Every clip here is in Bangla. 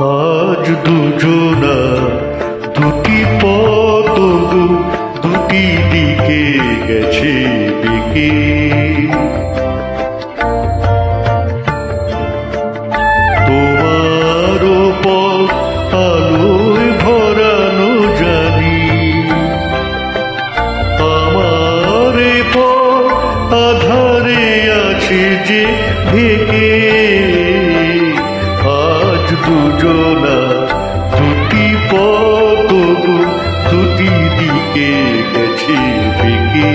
আজ দুজনা দুটি পথ দুটি দিকে গেছে বেঁকে তোমার পথ ভরানো জানি, আমার আছে যে আজ দুজনা দুটি পথ দুটি দিকে গেছে বেঁকে।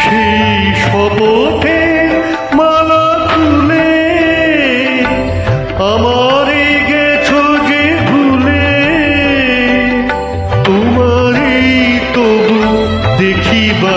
সেই শপথে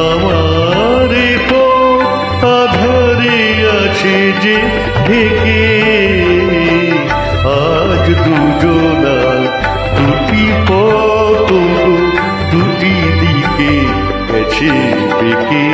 আমার পথ আধারে আছে যে ঢেকে। আজ দুজনার দুটি পথ দুটি দিকে গেছে বেঁকে।